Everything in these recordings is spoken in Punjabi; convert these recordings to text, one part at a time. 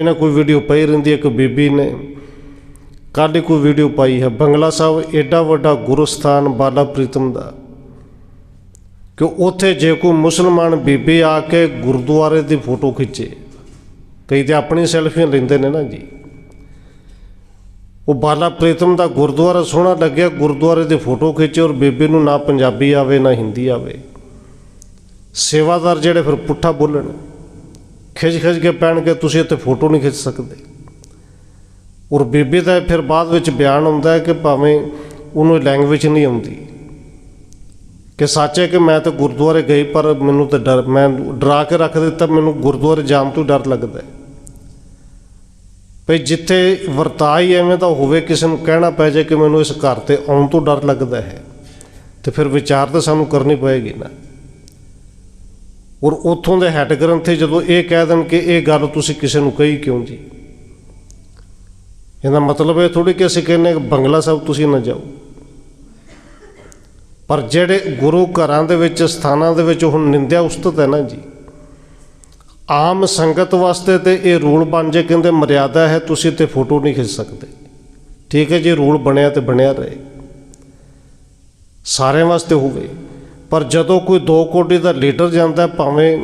ਇਹਨਾਂ ਕੋਈ ਵੀਡੀਓ ਪਈ ਰਹਿੰਦੀ ਹੈ ਕਿ ਬੀਬੀ ਨੇ? ਕੱਲ੍ਹ ਹੀ ਕੋਈ ਵੀਡੀਓ ਪਾਈ ਹੈ। ਬੰਗਲਾ ਸਾਹਿਬ ਐਡਾ ਵੱਡਾ ਗੁਰਸਥਾਨ ਬਾਲਾ ਪ੍ਰੀਤਮ ਦਾ। ਕਿ ਉੱਥੇ ਜੇ ਕੋਈ ਮੁਸਲਮਾਨ ਬੀਬੀ ਆ ਕੇ ਗੁਰਦੁਆਰੇ ਦੀ ਫੋਟੋ ਖਿੱਚੇ। ਕਈ ਤੇ ਆਪਣੀ ਸੈਲਫੀਆਂ ਲੈਂਦੇ ਨੇ ਨਾ ਜੀ। ਉਹ ਬਾਲਾ ਪ੍ਰੀਤਮ ਦਾ ਗੁਰਦੁਆਰਾ ਸੋਹਣਾ ਲੱਗਿਆ, ਗੁਰਦੁਆਰੇ ਦੀ ਫੋਟੋ ਖਿੱਚੇ ਔਰ ਬੀਬੀ ਨੂੰ ਨਾ ਪੰਜਾਬੀ ਆਵੇ, ਨਾ ਹਿੰਦੀ ਆਵੇ। ਸੇਵਾਦਾਰ ਜਿਹੜੇ ਫਿਰ ਪੁੱਠਾ ਬੋਲਣ। ਖਿੱਚ ਖਿੱਚ ਕੇ ਪੈਣਗੇ ਤੁਸੀਂ ਇੱਥੇ ਫੋਟੋ ਨਹੀਂ ਖਿੱਚ ਸਕਦੇ। ਔਰ ਬੀਬੀ ਦਾ ਫਿਰ ਬਾਅਦ ਵਿੱਚ ਬਿਆਨ ਆਉਂਦਾ ਹੈ ਕਿ ਭਾਵੇਂ ਉਹਨੂੰ ਲੈਂਗੁਏਜ ਨਹੀਂ ਆਉਂਦੀ। ਕਿ ਸੱਚ ਹੈ ਕਿ ਮੈਂ ਤਾਂ ਗੁਰਦੁਆਰੇ ਗਈ ਪਰ ਮੈਨੂੰ ਤਾਂ ਡਰ, ਮੈਂ ਡਰਾ ਕੇ ਰੱਖ ਦਿੱਤਾ, ਮੈਨੂੰ ਗੁਰਦੁਆਰੇ ਜਾਣ ਤੋਂ ਡਰ ਲੱਗਦਾ ਹੈ। ਭਈ ਜਿੱਥੇ ਵਰਤਾਅ ਹੀ ਐਵੇਂ ਤਾਂ ਹੋਵੇ, ਕਿਸੇ ਨੂੰ ਕਹਿਣਾ ਪੈ ਜਾਏ ਕਿ ਮੈਨੂੰ ਇਸ ਘਰ ਤੇ ਆਉਣ ਤੋਂ ਡਰ ਲੱਗਦਾ ਹੈ, ਤੇ ਫਿਰ ਵਿਚਾਰ ਤਾਂ ਸਾਨੂੰ ਕਰਨੀ ਪਏਗੀ ਨਾ। ਔਰ ਉਥੋਂ ਦੇ ਹੈੱਡ ਗ੍ਰੰਥੀ ਜਦੋਂ ਇਹ ਕਹਿ ਦੇਣ ਕਿ ਇਹ ਗੱਲ ਤੁਸੀਂ ਕਿਸੇ ਨੂੰ ਕਹੀ ਕਿਉਂ ਜੀ? ਇਹਦਾ ਮਤਲਬ ਇਹ ਥੋੜੀ ਕਿ ਅਸੀਂ ਕਹਿੰਨੇ ਕਿ ਬੰਗਲਾ ਸਾਹਿਬ ਤੁਸੀਂ ਨਾ ਜਾਓ। ਪਰ ਜਿਹੜੇ ਗੁਰੂ ਘਰਾਂ ਦੇ ਵਿੱਚ, ਸਥਾਨਾਂ ਦੇ ਵਿੱਚ ਹੁਣ ਨਿੰਦਿਆ ਉਸਤਤ ਹੈ ਨਾ ਜੀ। ਆਮ ਸੰਗਤ ਵਾਸਤੇ ਤੇ ਇਹ ਰੂਲ ਬਣ ਜੇ ਕਹਿੰਦੇ ਮਰਿਆਦਾ ਹੈ, ਤੁਸੀਂ ਤੇ ਫੋਟੋ ਨਹੀਂ ਖਿੱਚ ਸਕਦੇ। ਠੀਕ ਹੈ ਜੀ, ਰੂਲ ਬਣਿਆ ਤੇ ਬਣਿਆ ਰਹੇ। ਸਾਰਿਆਂ ਵਾਸਤੇ ਹੋਵੇ। ਪਰ ਜਦੋਂ ਕੋਈ 2 ਕੋਟੀ ਦਾ ਲੀਡਰ ਜਾਂਦਾ ਭਾਵੇਂ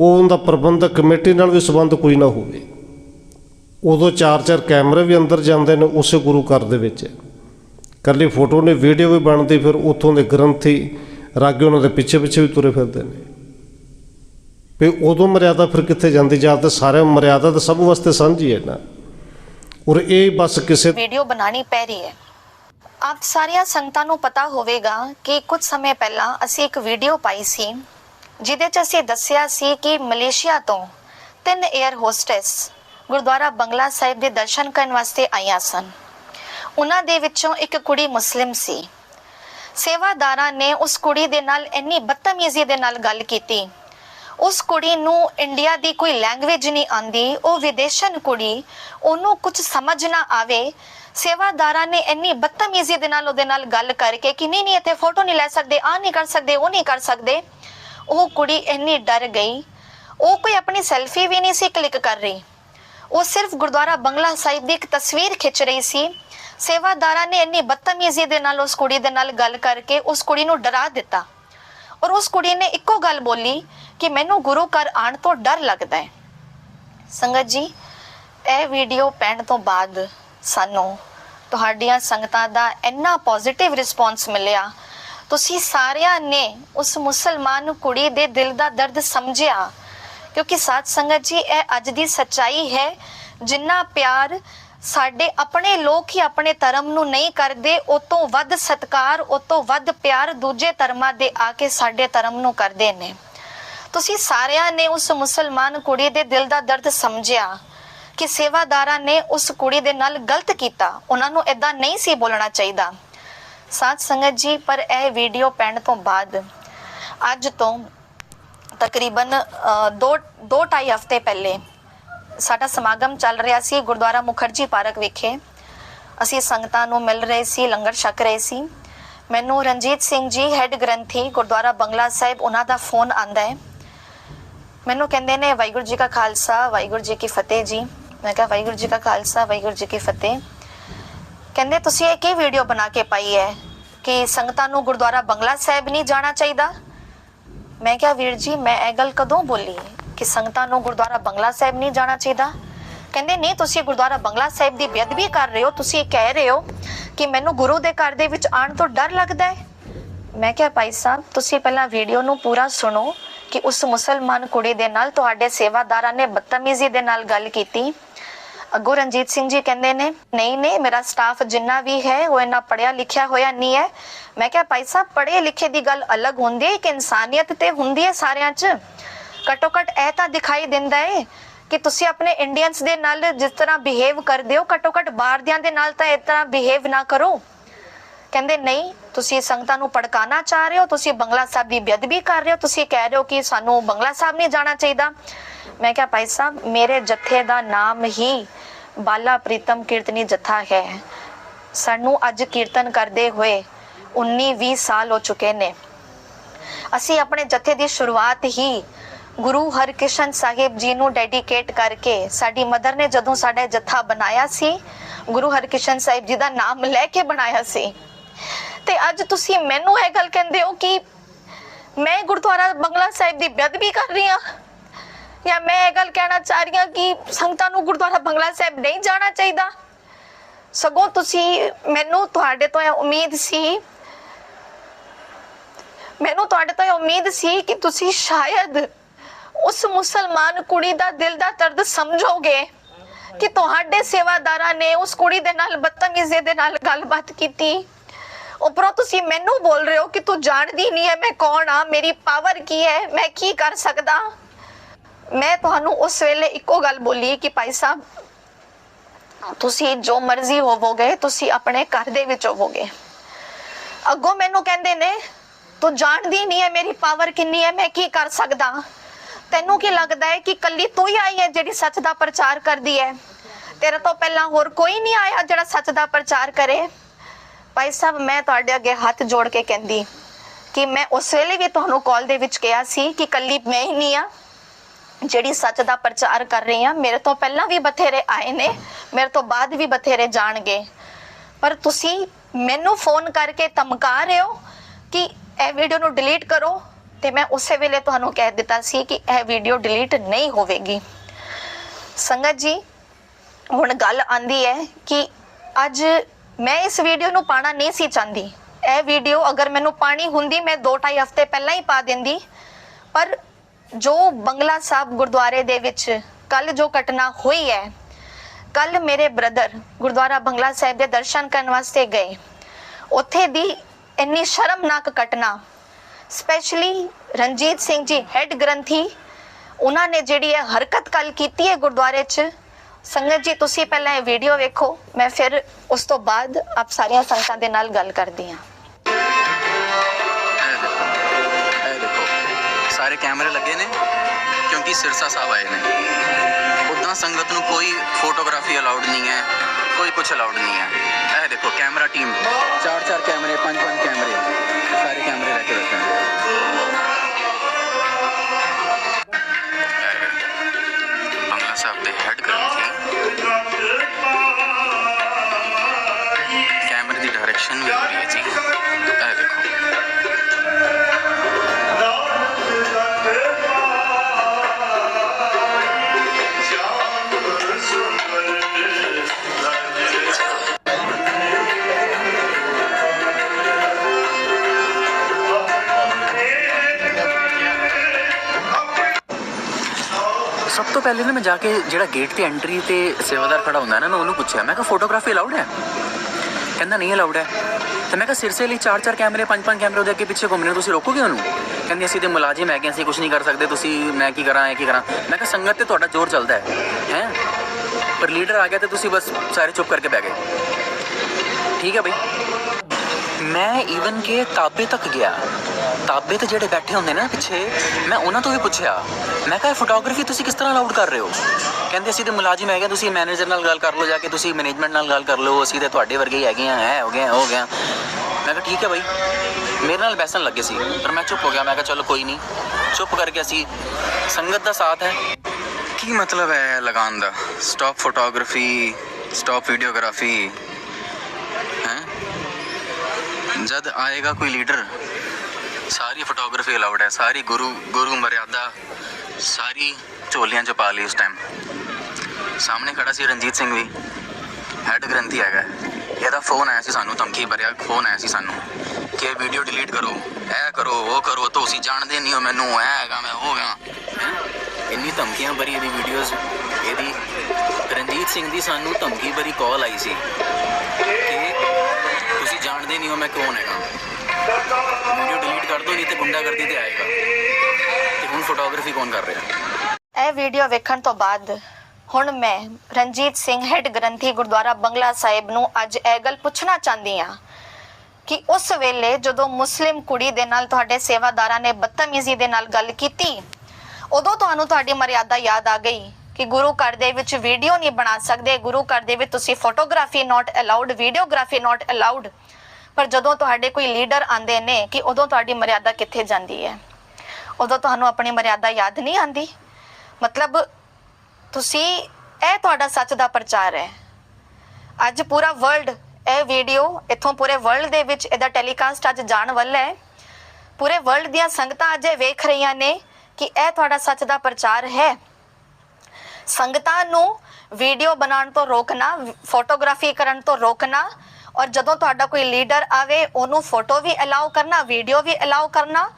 ਉਹ ਉਹਦਾ ਪ੍ਰਬੰਧਕ ਕਮੇਟੀ ਨਾਲ ਵੀ ਸੰਬੰਧ ਕੋਈ ਨਾ ਹੋਵੇ, ਉਦੋਂ ਚਾਰ ਚਾਰ ਕੈਮਰੇ ਵੀ ਅੰਦਰ ਜਾਂਦੇ ਨੇ ਉਸੇ ਗੁਰੂ ਘਰ ਦੇ ਵਿੱਚ। ਕੱਲੀ ਫੋਟੋ ਨੇ ਵੀਡੀਓ ਵੀ ਬਣਦੀ, ਫਿਰ ਉੱਥੋਂ ਦੇ ਗ੍ਰੰਥੀ ਰਾਗੇ ਉਹਨਾਂ ਦੇ ਪਿੱਛੇ ਪਿੱਛੇ ਵੀ ਤੁਰੇ ਫਿਰਦੇ ਨੇ। ਵੀ ਉਦੋਂ ਮਰਿਆਦਾ ਫਿਰ ਕਿੱਥੇ ਜਾਂਦੀ? ਜਾਂ ਤੇ ਸਾਰੇ ਮਰਿਆਦਾ ਤਾਂ ਸਭ ਵਾਸਤੇ ਸਾਂਝੀ ਹੈ ਨਾ। ਔਰ ਇਹ ਬਸ ਕਿਸੇ ਵੀਡੀਓ ਬਣਾਣੀ ਪੈ ਰਹੀ ਹੈ। ਆਪ ਸਾਰੀਆਂ ਸੰਗਤਾਂ ਨੂੰ ਪਤਾ ਹੋਵੇਗਾ ਕਿ ਕੁਝ ਸਮੇਂ ਪਹਿਲਾਂ ਅਸੀਂ ਇੱਕ ਵੀਡੀਓ ਪਾਈ ਸੀ, ਜਿਹਦੇ 'ਚ ਅਸੀਂ ਦੱਸਿਆ ਸੀ ਕਿ ਮਲੇਸ਼ੀਆ ਤੋਂ ਤਿੰਨ 에ਅਰ ਹੋਸਟੈਸ ਗੁਰਦੁਆਰਾ ਬੰਗਲਾ ਸਾਹਿਬ ਦੇ ਦਰਸ਼ਨ ਕਰਨ ਵਾਸਤੇ ਆਈਆਂ ਸਨ। ਉਹਨਾਂ ਦੇ ਵਿੱਚੋਂ ਇੱਕ ਕੁੜੀ ਮੁਸਲਿਮ ਸੀ। ਸੇਵਾਦਾਰਾਂ ਨੇ ਉਸ ਕੁੜੀ ਦੇ ਨਾਲ ਇੰਨੀ ਬਦਤਮੀਜ਼ੀ ਦੇ ਨਾਲ ਗੱਲ ਕੀਤੀ ਉਸ ਕੁੜੀ ਨੂੰ ਇੰਡੀਆ ਦੀ ਕੋਈ ਲੈਂਗੁਏਜ ਨਹੀਂ ਆਂਦੀ ਉਹ ਵਿਦੇਸ਼ਨ ਕੁੜੀ, ਉਹਨੂੰ ਕੁਝ ਸਮਝ ਨਾ ਆਵੇ। ਸੇਵਾਦਾਰਾਂ ਨੇ ਇੰਨੀ ਬਦਤਮੀਜ਼ੀ ਦੇ ਨਾਲ ਉਹਦੇ ਨਾਲ ਗੱਲ ਕਰਕੇ ਕਿ ਨਹੀਂ ਨਹੀਂ, ਇੱਥੇ ਫੋਟੋ ਨਹੀਂ ਲੈ ਸਕਦੇ ਆ ਨਹੀਂ ਕਰ ਸਕਦੇ, ਉਹ ਨਹੀਂ ਕਰ ਸਕਦੇ। ਉਹ ਕੁੜੀ ਇੰਨੀ ਡਰ ਗਈ। ਉਹ ਕੋਈ ਆਪਣੀ ਸੈਲਫੀ ਵੀ ਨਹੀਂ ਸੀ ਕਲਿੱਕ ਕਰ ਰਹੀ। ਉਹ ਸਿਰਫ ਗੁਰਦੁਆਰਾ ਬੰਗਲਾ ਸਾਹਿਬ ਦੀ ਇੱਕ ਤਸਵੀਰ ਖਿੱਚ ਰਹੀ ਸੀ। ਸੇਵਾਦਾਰਾਂ ਨੇ ਇੰਨੀ ਬਦਤਮੀਜ਼ੀ ਦੇ ਨਾਲ ਉਸ ਕੁੜੀ ਦੇ ਨਾਲ ਗੱਲ ਕਰਕੇ ਉਸ ਕੁੜੀ ਨੂੰ ਡਰਾ ਦਿੱਤਾ। ਔਰ ਉਸ ਕੁੜੀ ਨੇ ਇੱਕੋ ਗੱਲ ਬੋਲੀ ਕਿ ਮੈਨੂੰ ਗੁਰੂ ਘਰ ਆਉਣ ਤੋਂ ਡਰ ਲੱਗਦਾ ਹੈ। ਸੰਗਤ ਜੀ, ਇਹ ਵੀਡੀਓ ਪੈਣ ਤੋਂ ਬਾਅਦ ਸਾਨੂੰ ਤੁਹਾਡੀਆਂ ਸੰਗਤਾਂ ਦਾ ਇੰਨਾ ਪੋਜ਼ਿਟਿਵ ਰਿਸਪੌਂਸ ਮਿਲਿਆ। ਤੁਸੀਂ ਸਾਰਿਆਂ ਨੇ ਉਸ ਮੁਸਲਮਾਨ ਕੁੜੀ ਦੇ ਦਿਲ ਦਾ ਦਰਦ ਸਮਝਿਆ। ਕਿਉਂਕਿ ਸਾਧ ਸੰਗਤ ਜੀ, ਇਹ ਅੱਜ ਦੀ ਸੱਚਾਈ ਹੈ, ਜਿੰਨਾ ਪਿਆਰ ਸਾਡੇ ਆਪਣੇ ਲੋਕ ਹੀ ਆਪਣੇ ਧਰਮ ਨੂੰ ਨਹੀਂ ਕਰਦੇ, ਉਹ ਤੋਂ ਵੱਧ ਸਤਕਾਰ, ਉਹ ਤੋਂ ਵੱਧ ਪਿਆਰ ਦੂਜੇ ਧਰਮਾਂ ਦੇ ਆ ਕੇ ਸਾਡੇ ਧਰਮ ਨੂੰ ਕਰਦੇ ਨੇ। ਤੁਸੀਂ ਸਾਰਿਆਂ ਨੇ ਉਸ ਮੁਸਲਮਾਨ ਕੁੜੀ ਦੇ ਦਿਲ ਦਾ ਦਰਦ ਸਮਝਿਆ ਕਿ ਸੇਵਾਦਾਰਾਂ ਨੇ ਉਸ ਕੁੜੀ ਦੇ ਨਾਲ ਗਲਤ ਕੀਤਾ। ਉਹਨਾਂ ਨੂੰ ਇਦਾਂ ਨਹੀਂ ਸੀ ਬੋਲਣਾ ਚਾਹੀਦਾ। ਸਾਧ ਸੰਗਤ ਜੀ, ਪਰ ਇਹ ਵੀਡੀਓ ਪੈਣ ਤੋਂ ਬਾਅਦ ਅੱਜ ਤੋਂ ਤਕਰੀਬਨ 2 2 ਢਾਈ ਹਫ਼ਤੇ ਪਹਿਲੇ ਸਾਡਾ ਸਮਾਗਮ ਚੱਲ ਰਿਹਾ ਸੀ ਗੁਰਦੁਆਰਾ ਮੁਖਰਜੀ ਪਾਰਕ ਵਿਖੇ। ਅਸੀਂ ਸੰਗਤਾਂ ਨੂੰ ਮਿਲ ਰਹੇ ਸੀ, ਲੰਗਰ ਛਕ ਰਹੇ ਸੀ। ਮੈਨੂੰ ਰਣਜੀਤ ਸਿੰਘ ਜੀ ਹੈੱਡ ਗ੍ਰੰਥੀ ਗੁਰਦੁਆਰਾ ਬੰਗਲਾ ਸਾਹਿਬ, ਉਹਨਾਂ ਦਾ ਫੋਨ ਆਂਦਾ ਹੈ। ਮੈਨੂੰ ਕਹਿੰਦੇ ਨੇ, ਵਾਹਿਗੁਰੂ ਜੀ ਕਾ ਖਾਲਸਾ, ਵਾਹਿਗੁਰੂ ਜੀ ਕੀ ਫਤਿਹ ਜੀ। ਮੈਂ ਕਿਹਾ, ਵਾਹਿਗੁਰੂ ਜੀ ਕਾ ਖਾਲਸਾ, ਵਾਹਿਗੁਰੂ ਜੀ ਕੀ ਫਤਿਹ। ਕਹਿੰਦੇ, ਤੁਸੀਂ ਇਹ ਕੀ ਵੀਡੀਓ ਬਣਾ ਕੇ ਪਾਈ ਹੈ ਕਿ ਸੰਗਤਾਂ ਨੂੰ ਗੁਰਦੁਆਰਾ ਬੰਗਲਾ ਸਾਹਿਬ ਨਹੀਂ ਜਾਣਾ ਚਾਹੀਦਾ? ਮੈਂ ਕਿਹਾ, ਵੀਰ ਜੀ, ਮੈਂ ਇਹ ਗੱਲ ਕਦੋਂ ਬੋਲੀ ਕਿ ਸੰਗਤਾਂ ਨੂੰ ਗੁਰਦੁਆਰਾ ਬੰਗਲਾ ਸਾਹਿਬ ਨਹੀਂ ਜਾਣਾ ਚਾਹੀਦਾ? ਕਹਿੰਦੇ, ਨਹੀਂ, ਤੁਸੀਂ ਗੁਰਦੁਆਰਾ ਬੰਗਲਾ ਸਾਹਿਬ ਦੀ ਬੇਅਦਬੀ ਕਰ ਰਹੇ ਹੋ। ਤੁਸੀਂ ਇਹ ਕਹਿ ਰਹੇ ਹੋ ਕਿ ਮੈਨੂੰ ਗੁਰੂ ਦੇ ਘਰ ਦੇ ਵਿੱਚ ਆਉਣ ਤੋਂ ਡਰ ਲੱਗਦਾ ਹੈ? ਮੈਂ ਕਿਹਾ, ਭਾਈ ਸਾਹਿਬ, ਤੁਸੀਂ ਪਹਿਲਾਂ ਵੀਡੀਓ ਨੂੰ ਪੂਰਾ ਸੁਣੋ। ਕਿ ਉਸ ਮੁਸਲਮਾਨ ਕੁੜੀ ਦੇ ਨਾਲ ਤੁਹਾਡੇ ਸੇਵਾਦਾਰਾਂ ਨੇ ਬਦਤਮੀਜ਼ੀ ਦੇ ਨਾਲ ਗੱਲ ਕੀਤੀ। ਅੱਗੋਂ ਰਣਜੀਤ ਸਿੰਘ ਜੀ ਕਹਿੰਦੇ ਨੇ, ਨਹੀਂ ਨਹੀਂ, ਮੇਰਾ ਸਟਾਫ ਜਿੰਨਾ ਵੀ ਹੈ, ਉਹ ਇੰਨਾ ਪੜਿਆ ਲਿਖਿਆ ਹੋਇਆ ਨਹੀਂ ਹੈ। ਮੈਂ ਕਿਹਾ, ਭਾਈ ਸਾਹਿਬ, ਪੜ੍ਹੇ ਲਿਖੇ ਦੀ ਗੱਲ ਅਲੱਗ ਹੁੰਦੀ ਹੈ ਕਿ ਇਨਸਾਨੀਅਤ ਤੇ ਹੁੰਦੀ ਹੈ ਸਾਰਿਆਂ 'ਚ। ਘੱਟੋ ਘੱਟ ਇਹ ਤਾਂ ਦਿਖਾਈ ਦਿੰਦਾ ਹੈ ਕਿ ਤੁਸੀਂ ਆਪਣੇ ਇੰਡੀਅਨਸ ਦੇ ਨਾਲ ਜਿਸ ਤਰ੍ਹਾਂ ਬਿਹੇਵ ਕਰਦੇ ਹੋ, ਘੱਟੋ ਘੱਟ ਬਾਹਰ ਦਿਆਂ ਦੇ ਨਾਲ ਤਾਂ ਇਸ ਤਰ੍ਹਾਂ ਬਿਹੇਵ ਨਾ ਕਰੋ। ਕਹਿੰਦੇ, ਨਹੀਂ, ਤੁਸੀਂ ਸੰਗਤਾਂ ਨੂੰ ਭੜਕਾਣਾ ਚਾਹ ਰਹੇ ਹੋ, ਤੁਸੀਂ ਬੰਗਲਾ ਸਾਹਿਬ ਦੀ ਬੇਅਦਬੀ ਕਰ ਰਹੇ ਹੋ, ਤੁਸੀਂ ਕਹਿ ਰਹੇ ਹੋ ਕਿ ਸਾਨੂੰ ਬੰਗਲਾ ਸਾਹਿਬ ਨਹੀਂ ਜਾਣਾ ਚਾਹੀਦਾ। ਮੈਂ ਕਿਹਾ, ਭਾਈ ਸਾਹਿਬ, ਮੇਰੇ ਜਥੇ ਦਾ ਨਾਮ ਹੀ ਬਾਲਾ ਪ੍ਰੀਤਮ ਕੀਰਤਨੀ ਜਥਾ ਹੈ। ਸਾਨੂੰ ਅੱਜ ਕੀਰਤਨ ਕਰਦੇ ਹੋਏ 19 20 ਸਾਲ ਹੋ ਚੁੱਕੇ ਨੇ। ਅਸੀਂ ਆਪਣੇ ਜਥੇ ਦੀ ਸ਼ੁਰੂਆਤ ਹੀ ਗੁਰੂ ਹਰਕ੍ਰਿਸ਼ਨ ਸਾਹਿਬ ਜੀ ਨੂੰ ਡੈਡੀਕੇਟ ਕਰਕੇ ਸਾਡੀ ਮਦਰ ਨੇ ਜਦੋਂ ਸਾਡਾ ਜੱਥਾ ਬਣਾਇਆ ਸੀ, ਗੁਰੂ ਹਰਕ੍ਰਿਸ਼ਨ ਸਾਹਿਬ ਜੀ ਦਾ ਨਾਮ ਲੈ ਕੇ ਬਣਾਇਆ ਸੀ। ਤੇ ਅੱਜ ਤੁਸੀਂ ਮੈਨੂੰ ਇਹ ਗੱਲ ਕਹਿੰਦੇ ਹੋ ਕਿ ਮੈਂ ਗੁਰਦੁਆਰਾ ਬੰਗਲਾ ਸਾਹਿਬ ਦੀ ਬੇਅਦਬੀ ਕਰ ਰਹੀ ਹਾਂ। ਜਾਂ ਮੈਂ ਇਹ ਗੱਲ ਕਹਿਣਾ ਚਾਹ ਰਹੀ ਹਾਂ ਕਿ ਸੰਗਤਾਂ ਨੂੰ ਗੁਰਦੁਆਰਾ ਬੰਗਲਾ ਸਾਹਿਬ ਨਹੀਂ ਜਾਣਾ ਚਾਹੀਦਾ। ਸਗੋਂ ਤੁਸੀਂ ਮੈਨੂੰ ਤੁਹਾਡੇ ਤੋਂ ਇਹ ਉਮੀਦ ਸੀ, ਮੈਨੂੰ ਤੁਹਾਡੇ ਤੋਂ ਇਹ ਉਮੀਦ ਸੀ ਕਿ ਤੁਸੀਂ ਸ਼ਾਇਦ ਉਸ ਮੁਸਲਮਾਨ ਕੁੜੀ ਦਾ ਦਿਲ ਦਾ ਦਰਦ ਸਮਝੋਗੇ ਕਿ ਤੁਹਾਡੇ ਸੇਵਾਦਾਰਾਂ ਨੇ ਉਸ ਕੁੜੀ ਦੇ ਨਾਲ ਬਦਤਮੀਜ਼ੀ ਦੇ ਨਾਲ ਗੱਲਬਾਤ ਕੀਤੀ। ਉਪਰੋਂ ਤੁਸੀਂ ਮੈਨੂੰ ਬੋਲ ਰਹੇ ਹੋ ਕਿ ਤੂੰ ਜਾਣਦੀ ਨਹੀਂ ਹੈ ਮੈਂ ਕੌਣ ਆ, ਮੇਰੀ ਪਾਵਰ ਕੀ ਹੈ, ਮੈਂ ਕੀ ਕਰ ਸਕਦਾ? ਮੈਂ ਤੁਹਾਨੂੰ ਉਸ ਵੇਲੇ ਇੱਕੋ ਗੱਲ ਬੋਲੀ ਕਿ ਭਾਈ ਸਾਹਿਬ, ਤੁਸੀਂ ਜੋ ਮਰਜ਼ੀ ਹੋਵੋਗੇ, ਤੁਸੀਂ ਆਪਣੇ ਘਰ ਦੇ ਵਿੱਚ ਹੋਵੋਗੇ। ਅੱਗੋਂ ਮੈਨੂੰ ਕਹਿੰਦੇ ਨੇ, ਤੂੰ ਜਾਣਦੀ ਨਹੀਂ ਹੈ ਮੇਰੀ ਪਾਵਰ ਕਿੰਨੀ ਹੈ, ਮੈਂ ਕੀ ਕਰ ਸਕਦਾ? ਤੈਨੂੰ ਕੀ ਲੱਗਦਾ ਹੈ ਕਿ ਕੱਲੀ ਤੂੰ ਹੀ ਆਈ ਹੈ ਜਿਹੜੀ ਸੱਚ ਦਾ ਪ੍ਰਚਾਰ ਕਰਦੀ ਹੈ? ਤੇਰੇ ਤੋਂ ਪਹਿਲਾਂ ਹੋਰ ਕੋਈ ਨਹੀਂ ਆਇਆ ਜਿਹੜਾ ਸੱਚ ਦਾ ਪ੍ਰਚਾਰ ਕਰੇ? ਭਾਈ ਸਾਹਿਬ, ਮੈਂ ਤੁਹਾਡੇ ਅੱਗੇ ਹੱਥ ਜੋੜ ਕੇ ਕਹਿੰਦੀ ਕਿ ਮੈਂ ਉਸ ਵੇਲੇ ਵੀ ਤੁਹਾਨੂੰ ਕਾਲ ਦੇ ਵਿੱਚ ਕਿਹਾ ਸੀ ਕਿ ਕੱਲੀ ਮੈਂ ਹੀ ਨਹੀਂ ਆ, ਜਿਹੜੀ ਸੱਚ ਦਾ ਪ੍ਰਚਾਰ ਕਰ ਰਹੀ ਆ ਮੇਰੇ ਤੋਂ ਪਹਿਲਾਂ ਵੀ ਬਥੇਰੇ ਆਏ ਨੇ, ਮੇਰੇ ਤੋਂ ਬਾਅਦ ਵੀ ਬਥੇਰੇ ਜਾਣਗੇ। ਪਰ ਤੁਸੀਂ ਮੈਨੂੰ ਫੋਨ ਕਰਕੇ ਧਮਕਾ ਰਹੇ ਹੋ ਕਿ ਇਹ ਵੀਡੀਓ ਨੂੰ ਡਿਲੀਟ ਕਰੋ ਤੇ ਮੈਂ ਉਸੇ ਵੇਲੇ ਤੁਹਾਨੂੰ ਕਹਿ ਦਿੱਤਾ ਸੀ ਕਿ ਇਹ ਵੀਡੀਓ ਡਿਲੀਟ ਨਹੀਂ ਹੋਵੇਗੀ। ਸੰਗਤ ਜੀ, ਹੁਣ ਗੱਲ ਆਂਦੀ ਹੈ ਕਿ ਅੱਜ ਮੈਂ ਇਸ ਵੀਡੀਓ ਨੂੰ ਪਾਣਾ ਨਹੀਂ ਸੀ ਚਾਹੁੰਦੀ। ਇਹ ਵੀਡੀਓ ਅਗਰ ਮੈਨੂੰ ਪਾਣੀ ਹੁੰਦੀ, ਮੈਂ 2-2.5 ਹਫ਼ਤੇ ਪਹਿਲਾਂ ਹੀ ਪਾ ਦਿੰਦੀ। ਪਰ ਜੋ ਬੰਗਲਾ ਸਾਹਿਬ ਗੁਰਦੁਆਰੇ ਦੇ ਵਿੱਚ ਕੱਲ ਜੋ ਘਟਨਾ ਹੋਈ ਹੈ ਕੱਲ ਮੇਰੇ ਬ੍ਰਦਰ ਗੁਰਦੁਆਰਾ ਬੰਗਲਾ ਸਾਹਿਬ ਦੇ ਦਰਸ਼ਨ ਕਰਨ ਵਾਸਤੇ ਗਏ। ਉੱਥੇ ਦੀ ਇੰਨੀ ਸ਼ਰਮਨਾਕ ਘਟਨਾ ਸਪੈਸ਼ਲੀ ਰਣਜੀਤ ਸਿੰਘ ਜੀ ਹੈੱਡ ਗ੍ਰੰਥੀ, ਉਹਨਾਂ ਨੇ ਜਿਹੜੀ ਇਹ ਹਰਕਤ ਕੱਲ ਕੀਤੀ ਹੈ ਗੁਰਦੁਆਰੇ 'ਚ ਸੰਗਤ ਜੀ, ਤੁਸੀਂ ਪਹਿਲਾਂ ਇਹ ਵੀਡੀਓ ਵੇਖੋ, ਮੈਂ ਫਿਰ ਉਸ ਤੋਂ ਬਾਅਦ ਆਪ ਸਾਰੀਆਂ ਸੰਗਤਾਂ ਦੇ ਨਾਲ ਗੱਲ ਕਰਦੀ ਹਾਂ। ਇਹ ਦੇਖੋ ਸਾਰੇ ਕੈਮਰੇ ਲੱਗੇ ਨੇ, ਕਿਉਂਕਿ ਸਿਰਸਾ ਸਾਹਿਬ ਆਏ ਨੇ। ਉਦਾਂ ਸੰਗਤ ਨੂੰ ਕੋਈ ਫੋਟੋਗ੍ਰਾਫੀ ਅਲਾਉਡ ਨਹੀਂ ਹੈ, ਕੋਈ ਕੁਝ ਅਲਾਉਡ ਨਹੀਂ ਹੈ। ਇਹ ਦੇਖੋ ਕੈਮਰਾ ਟੀਮ ਚਾਰ ਚਾਰ ਕੈਮਰੇ ਪੰਜ ਪੰਜ ਕੈਮਰੇ, ਸਾਰੇ ਕੈਮਰੇ ਲੈ ਕੇ ਬੈਠੇ ਨੇ। ਕੈਮਰੇ ਦੀ ਡਾਇਰੈਕਸ਼ਨ ਵੀ ਹੋ ਰਹੀ ਹੈ ਜੀ ਇਹ ਦੇਖੋ ਸਭ ਤੋਂ ਪਹਿਲੇ ਨਾ ਮੈਂ ਜਾ ਕੇ ਜਿਹੜਾ ਗੇਟ ਤੇ ਐਂਟਰੀ ਤੇ ਸੇਵਾਦਾਰ ਖੜਾ ਹੁੰਦਾ ਨਾ ਮੈਂ ਉਹਨੂੰ ਪੁੱਛਿਆ ਮੈਂ ਕਿਹਾ ਫੋਟੋਗ੍ਰਾਫੀ ਅਲਾਉਡ ਹੈ ਕਹਿੰਦਾ ਨਹੀਂ ਅਲਾਉਡ ਹੈ। ਤੇ ਮੈਂ ਕਿਹਾ ਸਿਰਸੇ ਲਈ ਚਾਰ ਚਾਰ ਕੈਮਰੇ, ਪੰਜ ਪੰਜ ਕੈਮਰੇ ਉਹਦੇ ਅੱਗੇ ਪਿੱਛੇ ਘੁੰਮਣੇ ਤੁਸੀਂ ਰੋਕੋਗੇ ਉਹਨੂੰ? ਕਹਿੰਦੀ ਅਸੀਂ ਤੇ ਮੁਲਾਜ਼ਮ ਹੈਗੇ ਅਸੀਂ ਕੁਝ ਨਹੀਂ ਕਰ ਸਕਦੇ, ਤੁਸੀਂ ਮੈਂ ਕੀ ਕਰਾਂ, ਇਹ ਕੀ ਕਰਾਂ? ਮੈਂ ਕਿਹਾ ਸੰਗਤ ਤੇ ਤੁਹਾਡਾ ਜ਼ੋਰ ਚੱਲਦਾ ਹੈ ਹੈ? ਪਰ ਲੀਡਰ ਆ ਗਿਆ ਤੇ ਤੁਸੀਂ ਬਸ ਸਾਰੇ ਚੁੱਪ ਕਰਕੇ ਬਹਿ ਗਏ। ਠੀਕ ਹੈ ਬਈ। ਮੈਂ ਈਵਨ ਕਿ ਤਾਬੇ ਤੱਕ ਗਿਆ। ਤਾਬੇ ਤੇ ਜਿਹੜੇ ਬੈਠੇ ਹੁੰਦੇ ਨੇ ਨਾ ਪਿੱਛੇ, ਮੈਂ ਉਹਨਾਂ ਤੋਂ ਵੀ ਪੁੱਛਿਆ, ਮੈਂ ਕਿਹਾ ਫੋਟੋਗ੍ਰਾਫੀ ਤੁਸੀਂ ਕਿਸ ਤਰ੍ਹਾਂ ਅਲਾਉਡ ਕਰ ਰਹੇ ਹੋ? ਕਹਿੰਦੇ, ਅਸੀਂ ਤੇ ਮੁਲਾਜ਼ਮ ਹੈਗੇ ਤੁਸੀਂ ਮੈਨੇਜਰ ਨਾਲ ਗੱਲ ਕਰ ਲਓ, ਜਾ ਕੇ ਤੁਸੀਂ ਮੈਨੇਜਮੈਂਟ ਨਾਲ ਗੱਲ ਕਰ ਲਓ, ਅਸੀਂ ਤੇ ਤੁਹਾਡੇ ਵਰਗੇ ਹੀ ਹੈਗੇ ਆ ਐ ਹੋ ਗਿਆ ਹੋ ਗਿਆ ਮੈਂ ਕਿਹਾ, ਠੀਕ ਹੈ ਬਾਈ। ਮੇਰੇ ਨਾਲ ਬੈਸਣ ਲੱਗੇ ਸੀ, ਪਰ ਮੈਂ ਚੁੱਪ ਹੋ ਗਿਆ, ਮੈਂ ਕਿਹਾ, ਚਲੋ ਕੋਈ ਨਹੀਂ। ਚੁੱਪ ਕਰਕੇ ਅਸੀਂ, ਸੰਗਤ ਦਾ ਸਾਥ ਹੈ। ਕੀ ਮਤਲਬ ਹੈ ਲਗਾਉਣ ਦਾ? ਸਟਾਪ ਫੋਟੋਗ੍ਰਾਫੀ ਸਟਾਪ ਵੀਡੀਓਗ੍ਰਾਫੀ ਹੈ? ਜਦ ਆਏਗਾ ਕੋਈ ਲੀਡਰ, ਸਾਰੀ ਫੋਟੋਗ੍ਰਾਫੀ ਅਲਾਉਡ ਹੈ, ਸਾਰੀ ਗੁਰੂ ਗੁਰੂ ਮਰਿਆਦਾ, ਸਾਰੀ ਝੋਲੀਆਂ ਚ ਪਾ ਲਈ ਉਸ ਟਾਈਮ ਸਾਹਮਣੇ ਖੜਾ ਸੀ ਰਣਜੀਤ ਸਿੰਘ ਵੀ ਹੈਡ ਗ੍ਰੰਥੀ ਹੈਗਾ। ਇਹਦਾ ਫੋਨ ਆਇਆ ਸੀ ਸਾਨੂੰ, ਧਮਕੀ ਭਰਿਆ ਫੋਨ ਆਇਆ ਸੀ ਸਾਨੂੰ ਕਿ ਇਹ ਵੀਡੀਓ ਡਿਲੀਟ ਕਰੋ, ਇਹ ਕਰੋ, ਉਹ ਕਰੋ, ਤੁਸੀਂ ਜਾਣਦੇ ਨਹੀਂ ਹੋ ਮੈਨੂੰ, ਇਹ ਹੈਗਾ, ਮੈਂ ਹੋ ਗਿਆ ਹੈਂ? ਇੰਨੀ ਧਮਕੀਆਂ ਭਰੀ ਇਹਦੀ ਵੀਡੀਓਜ਼ ਇਹਦੀ ਰਣਜੀਤ ਸਿੰਘ ਦੀ ਸਾਨੂੰ ਧਮਕੀ ਭਰੀ ਕਾਲ ਆਈ ਸੀ ਕਿ ਤੁਸੀਂ ਨਹੀਂ ਹੋ ਮੈਂ ਕੌਣ ਹੈਗਾ। ਵੀਡੀਓ ਡਿਲੀਟ ਕਰ ਦਿਓ, ਨਹੀਂ ਤੇ ਗੁੰਡਾਗਰਦੀ ਤੇ ਆਏਗਾ। ਤੇ ਹੁਣ ਫੋਟੋਗ੍ਰਾਫੀ ਕੌਣ ਕਰ ਰਿਹਾ? ਇਹ ਵੀਡੀਓ ਵੇਖਣ ਤੋਂ ਬਾਅਦ ਹੁਣ ਮੈਂ ਰਣਜੀਤ ਸਿੰਘ ਹੈੱਡ ਗ੍ਰੰਥੀ ਗੁਰਦੁਆਰਾ ਬੰਗਲਾ ਸਾਹਿਬ ਨੂੰ ਅੱਜ ਇਹ ਗੱਲ ਪੁੱਛਣਾ ਚਾਹੁੰਦੀ ਹਾਂ ਕਿ ਉਸ ਵੇਲੇ ਜਦੋਂ ਮੁਸਲਿਮ ਕੁੜੀ ਦੇ ਨਾਲ ਤੁਹਾਡੇ ਸੇਵਾਦਾਰਾਂ ਨੇ ਬਦਤਮੀਜ਼ੀ ਦੇ ਨਾਲ ਗੱਲ ਕੀਤੀ, ਉਦੋਂ ਤੁਹਾਨੂੰ ਤੁਹਾਡੀ ਮਰਿਆਦਾ ਯਾਦ ਆ ਗਈ ਕਿ ਗੁਰੂ ਘਰ ਦੇ ਵਿੱਚ ਵੀਡੀਓ ਨਹੀਂ ਬਣਾ ਸਕਦੇ, ਗੁਰੂ ਘਰ ਦੇ ਵਿੱਚ ਤੁਸੀਂ photography not allowed videography not allowed ਪਰ ਜਦੋਂ ਤੁਹਾਡੇ ਕੋਈ ਲੀਡਰ ਆਂਦੇ ਨੇ ਕਿ ਉਦੋਂ ਤੁਹਾਡੀ ਮਰਿਆਦਾ ਕਿੱਥੇ ਜਾਂਦੀ ਹੈ? ਉਦੋਂ ਤੁਹਾਨੂੰ ਆਪਣੀ ਮਰਿਆਦਾ ਯਾਦ ਨਹੀਂ ਆਂਦੀ ਮਤਲਬ ਤੁਸੀਂ, ਇਹ ਤੁਹਾਡਾ ਸੱਚ ਦਾ ਪ੍ਰਚਾਰ ਹੈ। ਅੱਜ ਪੂਰਾ ਵਰਲਡ ਇਹ ਵੀਡੀਓ ਇੱਥੋਂ ਪੂਰੇ ਵਰਲਡ ਦੇ ਵਿੱਚ ਇਹਦਾ ਟੈਲੀਕਾਸਟ ਅੱਜ ਜਾਣ ਵਾਲਾ ਹੈ। ਪੂਰੇ ਵਰਲਡ ਦੀਆਂ ਸੰਗਤਾਂ ਅੱਜ ਇਹ ਵੇਖ ਰਹੀਆਂ ਨੇ ਕਿ ਇਹ ਤੁਹਾਡਾ ਸੱਚ ਦਾ ਪ੍ਰਚਾਰ ਹੈ। ਸੰਗਤਾਂ ਨੂੰ ਵੀਡੀਓ ਬਣਾਉਣ ਤੋਂ ਰੋਕਣਾ ਫੋਟੋਗ੍ਰਾਫੀ ਕਰਨ ਤੋਂ ਰੋਕਣਾ ਔਰ ਜਦੋਂ ਤੁਹਾਡਾ ਕੋਈ ਲੀਡਰ ਆਵੇ, ਉਹਨੂੰ ਫੋਟੋ ਵੀ ਅਲਾਉ ਕਰਨਾ ਵੀਡੀਓ ਵੀ ਅਲਾਉ ਕਰਨਾ।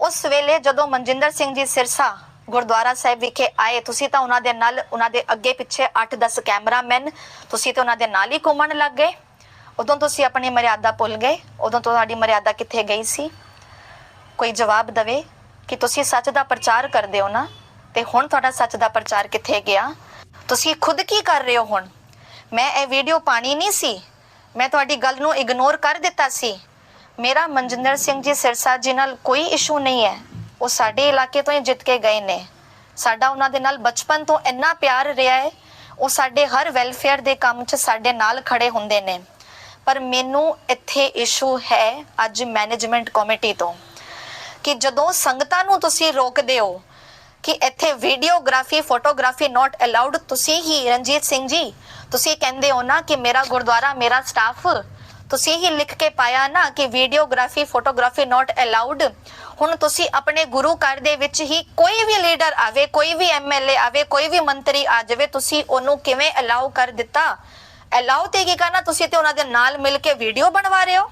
ਉਸ ਵੇਲੇ ਜਦੋਂ ਮਨਜਿੰਦਰ ਸਿੰਘ ਜੀ ਸਿਰਸਾ ਗੁਰਦੁਆਰਾ ਸਾਹਿਬ ਵਿਖੇ ਆਏ, ਤੁਸੀਂ ਤਾਂ ਉਹਨਾਂ ਦੇ ਨਾਲ, ਉਹਨਾਂ ਦੇ ਅੱਗੇ ਪਿੱਛੇ 8-10 ਕੈਮਰਾਮੈਨ, ਤੁਸੀਂ ਤੇ ਉਹਨਾਂ ਦੇ ਨਾਲ ਹੀ ਘੁੰਮਣ ਲੱਗ ਗਏ। ਉਦੋਂ ਤੁਸੀਂ ਆਪਣੀ ਮਰਿਆਦਾ ਭੁੱਲ ਗਏ, ਉਦੋਂ ਤੁਹਾਡੀ ਮਰਿਆਦਾ ਕਿੱਥੇ ਗਈ ਸੀ? ਕੋਈ ਜਵਾਬ ਦਵੇ ਕਿ ਤੁਸੀਂ ਸੱਚ ਦਾ ਪ੍ਰਚਾਰ ਕਰਦੇ ਹੋ ਨਾ? ਤੇ ਹੁਣ ਤੁਹਾਡਾ ਸੱਚ ਦਾ ਪ੍ਰਚਾਰ ਕਿੱਥੇ ਗਿਆ? ਤੁਸੀਂ ਖੁਦ ਕੀ ਕਰ ਰਹੇ ਹੋ ਹੁਣ? ਮੈਂ ਇਹ ਵੀਡੀਓ ਪਾਣੀ ਨਹੀਂ ਸੀ ਮੈਂ ਤੁਹਾਡੀ ਗੱਲ ਨੂੰ ਇਗਨੋਰ ਕਰ ਦਿੱਤਾ ਸੀ। ਮੇਰਾ ਮਨਜਿੰਦਰ ਸਿੰਘ ਜੀ ਸਿਰਸਾ ਜੀ ਨਾਲ ਕੋਈ ਇਸ਼ੂ ਨਹੀਂ ਹੈ। ਉਹ ਸਾਡੇ ਇਲਾਕੇ ਤੋਂ ਹੀ ਜਿੱਤ ਕੇ ਗਏ ਨੇ। ਸਾਡਾ ਉਹਨਾਂ ਦੇ ਨਾਲ ਬਚਪਨ ਤੋਂ ਇੰਨਾ ਪਿਆਰ ਰਿਹਾ ਹੈ। ਉਹ ਸਾਡੇ ਹਰ ਵੈਲਫੇਅਰ ਦੇ ਕੰਮ 'ਚ ਸਾਡੇ ਨਾਲ ਖੜੇ ਹੁੰਦੇ ਨੇ। ਪਰ ਮੈਨੂੰ ਇੱਥੇ ਇਸ਼ੂ ਹੈ ਅੱਜ ਮੈਨੇਜਮੈਂਟ ਕਮੇਟੀ ਤੋਂ ਕਿ ਜਦੋਂ ਸੰਗਤਾਂ ਨੂੰ ਤੁਸੀਂ ਰੋਕਦੇ ਹੋ ਕਿ ਇੱਥੇ ਵੀਡੀਓਗ੍ਰਾਫੀ, ਫੋਟੋਗ੍ਰਾਫੀ ਨਾਟ ਅਲਾਉਡ ਤੁਸੀਂ ਹੀ ਰਣਜੀਤ ਸਿੰਘ ਜੀ, ਤੁਸੀਂ ਕਹਿੰਦੇ ਹੋ ਨਾ ਕਿ ਮੇਰਾ ਗੁਰਦੁਆਰਾ, ਮੇਰਾ ਸਟਾਫ ਤੁਸੀਂ ਹੀ ਲਿਖ ਕੇ ਪਾਇਆ ਨਾ ਕਿ ਵੀਡੀਓਗ੍ਰਾਫੀ, ਫੋਟੋਗ੍ਰਾਫੀ ਨਾਟ ਅਲਾਉਡ ਹੁਣ ਤੁਸੀਂ ਆਪਣੇ ਗੁਰੂ ਘਰ ਦੇ ਵਿੱਚ ਹੀ ਕੋਈ ਵੀ ਲੀਡਰ ਆਵੇ, ਕੋਈ ਵੀ ਐਮਐਲਏ ਆਵੇ, ਕੋਈ ਵੀ ਮੰਤਰੀ ਆ ਜਾਵੇ, ਤੁਸੀਂ ਉਹਨੂੰ ਕਿਵੇਂ ਅਲਾਉ ਕਰ ਦਿੱਤਾ? ਅਲਾਉ ਤੇ ਕੀ ਕਰਨਾ? ਤੁਸੀਂ ਤੇ ਉਹਨਾਂ ਦੇ ਨਾਲ ਮਿਲ ਕੇ ਵੀਡੀਓ ਬਣਵਾ ਰਹੇ ਹੋ।